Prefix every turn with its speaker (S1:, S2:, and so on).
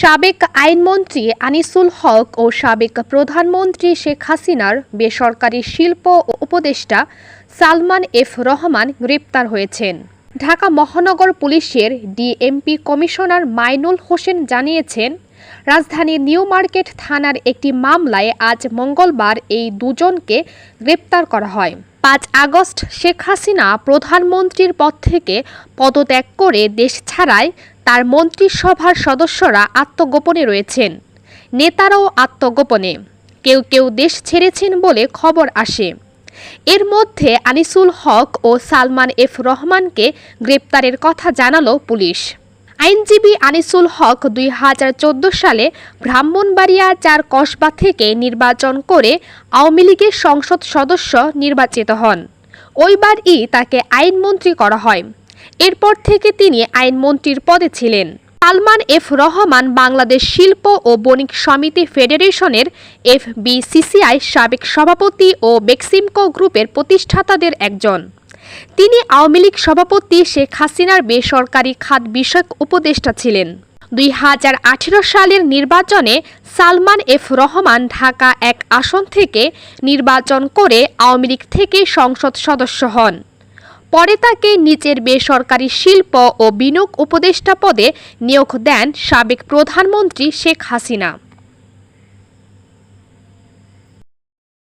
S1: সাবেক আইনমন্ত্রী আনিসুল হক ও সাবেক প্রধানমন্ত্রী শেখ হাসিনার বেসরকারি শিল্প উপদেষ্টা সালমান এফ রহমান গ্রেপ্তার হয়েছেন। ঢাকা মহানগর পুলিশের ডিএমপি কমিশনার মাইনুল হোসেন জানিয়েছেন রাজধানীর নিউ মার্কেট থানার একটি মামলায় আজ মঙ্গলবার এই দুজনকে গ্রেপ্তার করা হয়। পাঁচ আগস্ট শেখ হাসিনা প্রধানমন্ত্রীর পদ থেকে পদত্যাগ করে দেশ ছাড়ায় তার মন্ত্রিসভার সদস্যরা আত্মগোপনে রয়েছেন। নেতারাও আত্মগোপনে। কেউ কেউ দেশ ছেড়েছেন বলে খবর আসে। এর মধ্যে আনিসুল হক ও সালমান এফ রহমানকে গ্রেপ্তারের কথা জানালো পুলিশ। আইনজীবী আনিসুল হক দুই হাজার চোদ্দ সালে ব্রাহ্মণবাড়িয়া চার কসবা থেকে নির্বাচন করে আওয়ামী লীগের সংসদ সদস্য নির্বাচিত হন। ওইবারই তাকে আইনমন্ত্রী করা হয়। এরপর থেকে তিনি আইনমন্ত্রীর পদে ছিলেন। সালমান এফ রহমান বাংলাদেশ শিল্প ও বণিক সমিতি ফেডারেশনের এফ এফবিসিসিআই সাবেক সভাপতি ও বেক্সিমকো গ্রুপের প্রতিষ্ঠাতাদের একজন। তিনি আওয়ামী লীগ সভাপতি শেখ হাসিনার বেসরকারি খাত বিষয়ক উপদেষ্টা ছিলেন। দুই হাজার আঠেরো সালের নির্বাচনে সালমান এফ রহমান ঢাকা এক আসন থেকে নির্বাচন করে আওয়ামী লীগ থেকে সংসদ সদস্য হন। পরে তাকে নিচের বেসরকারি শিল্প ও বিনিয়োগ উপদেষ্টা পদে নিয়োগ দেন সাবেক প্রধানমন্ত্রী শেখ হাসিনা।